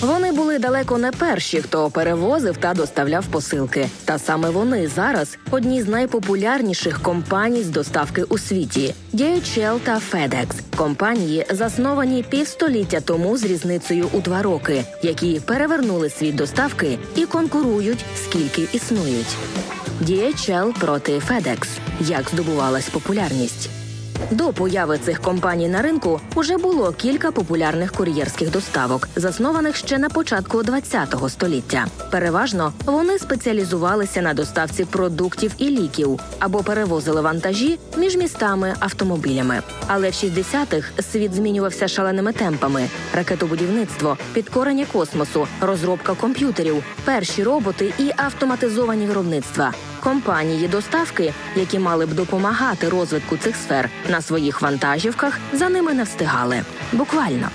Вони були далеко не перші, хто перевозив та доставляв посилки. Та саме вони зараз одні з найпопулярніших компаній з доставки у світі DHL та FedEx. Компанії засновані півстоліття тому з різницею у два роки, які перевернули світ доставки і конкурують скільки існують. DHL проти FedEx. Як здобувалась популярність? До появи цих компаній на ринку уже було кілька популярних кур'єрських доставок, заснованих ще на початку ХХ століття. Переважно вони спеціалізувалися на доставці продуктів і ліків або перевозили вантажі між містами автомобілями. Але в 60-х світ змінювався шаленими темпами: ракетобудівництво, підкорення космосу, розробка комп'ютерів, перші роботи і автоматизовані виробництва. Компанії доставки, які мали б допомагати розвитку цих сфер на своїх вантажівках, за ними не встигали. Буквально.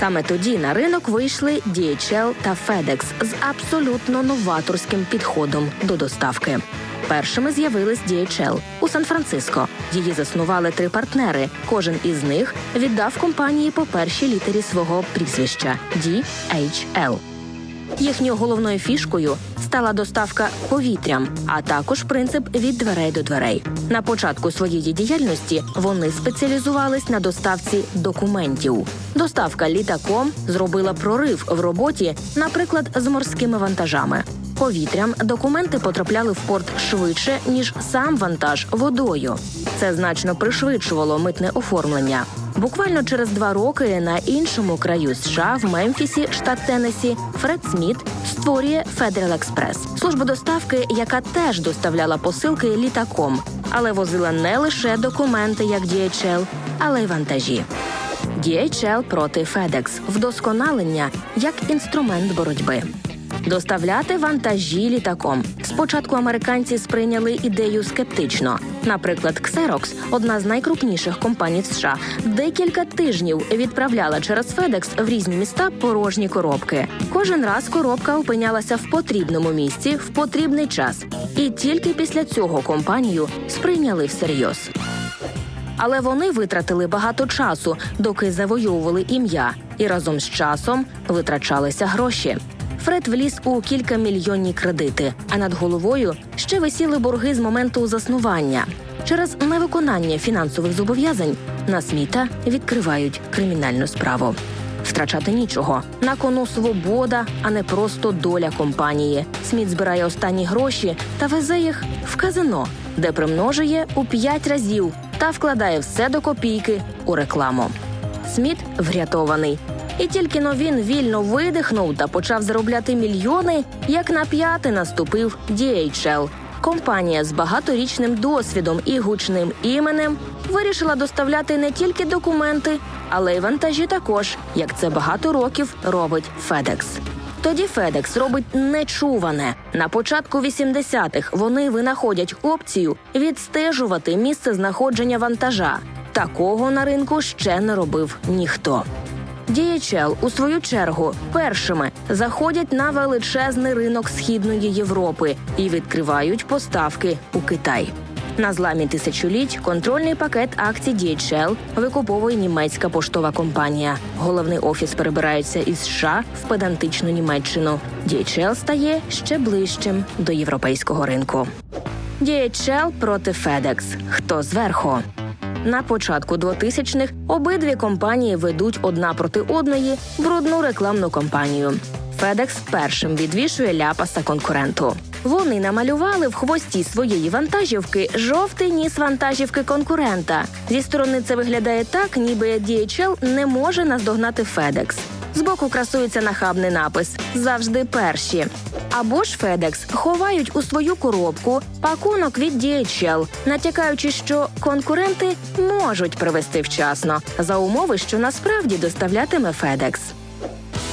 Саме тоді на ринок вийшли DHL та FedEx з абсолютно новаторським підходом до доставки. Першими з'явились DHL у Сан-Франциско. Її заснували три партнери. Кожен із них віддав компанії по першій літері свого прізвища DHL. Їхньою головною фішкою стала доставка повітрям, а також принцип від дверей до дверей. На початку своєї діяльності вони спеціалізувались на доставці документів. Доставка літаком зробила прорив в роботі, наприклад, з морськими вантажами. Повітрям документи потрапляли в порт швидше ніж сам вантаж водою. Це значно пришвидшувало митне оформлення. Буквально через два роки на іншому краю США в Мемфісі, штат Теннессі, Фред Сміт створює Federal Express – службу доставки, яка теж доставляла посилки літаком, але возила не лише документи, як DHL, але й вантажі. DHL проти FedEx – вдосконалення як інструмент боротьби. Доставляти вантажі літаком. Спочатку американці сприйняли ідею скептично. Наприклад, Xerox, одна з найкрупніших компаній в США, декілька тижнів відправляла через FedEx в різні міста порожні коробки. Кожен раз коробка опинялася в потрібному місці в потрібний час, і тільки після цього компанію сприйняли всерйоз. Але вони витратили багато часу, доки завойовували ім'я, і разом з часом витрачалися гроші. Фред вліз у кількамільйонні кредити, а над головою ще висіли борги з моменту заснування. Через невиконання фінансових зобов'язань на сміта відкривають кримінальну справу. Втрачати нічого на кону свобода, а не просто доля компанії. Сміт збирає останні гроші та везе їх в казино, де примножує у п'ять разів та вкладає все до копійки у рекламу. Сміт врятований. І тільки но він вільно видихнув та почав заробляти мільйони, як на п'яти наступив DHL. Компанія з багаторічним досвідом і гучним іменем вирішила доставляти не тільки документи, але й вантажі також, як це багато років робить FedEx. Тоді FedEx робить нечуване. На початку 80-х вони винаходять опцію відстежувати місце знаходження вантажа. Такого на ринку ще не робив ніхто. DHL, у свою чергу, першими заходять на величезний ринок Східної Європи і відкривають поставки у Китай. На зламі тисячоліть контрольний пакет акцій DHL викуповує німецька поштова компанія. Головний офіс перебирається із США в педантичну Німеччину. DHL стає ще ближчим до європейського ринку. DHL проти FedEx. Хто зверху? На початку 2000-х обидві компанії ведуть одна проти одної брудну рекламну кампанію. FedEx першим відвішує ляпаса конкуренту. Вони намалювали в хвості своєї вантажівки жовтий ніс вантажівки конкурента. Зі сторони це виглядає так, ніби DHL не може наздогнати FedEx. Збоку красується нахабний напис завжди перші. Або ж FedEx ховають у свою коробку пакунок від DHL, натякаючи, що конкуренти можуть привезти вчасно за умови, що насправді доставлятиме FedEx.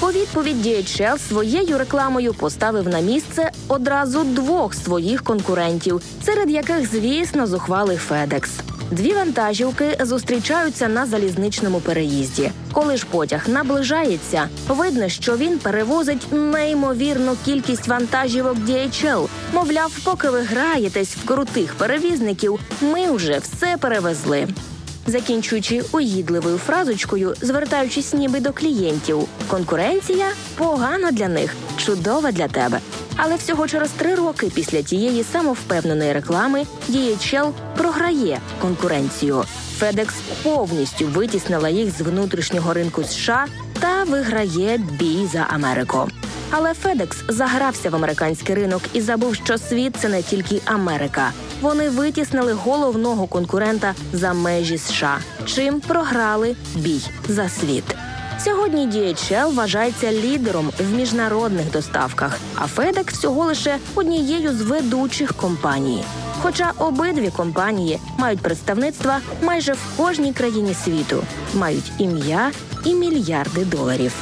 У відповідь DHL своєю рекламою поставив на місце одразу двох своїх конкурентів, серед яких, звісно, зухвалий FedEx. Дві вантажівки зустрічаються на залізничному переїзді. Коли ж потяг наближається, видно, що він перевозить неймовірну кількість вантажівок DHL. Мовляв, поки ви граєтесь в крутих перевізників, ми вже все перевезли. закінчуючи уїдливою фразочкою, звертаючись ніби до клієнтів. Конкуренція погано для них, чудова для тебе. Але всього через три роки після тієї самовпевненої реклами DHL програє конкуренцію. FedEx повністю витіснила їх з внутрішнього ринку США та виграє бій за Америку. Але FedEx загрався в американський ринок і забув, що світ це не тільки Америка. Вони витіснили головного конкурента за межі США, чим програли бій за світ. Сьогодні DHL вважається лідером в міжнародних доставках, а FedEx всього лише однією з ведучих компаній. Хоча обидві компанії мають представництва майже в кожній країні світу, мають ім'я і мільярди доларів.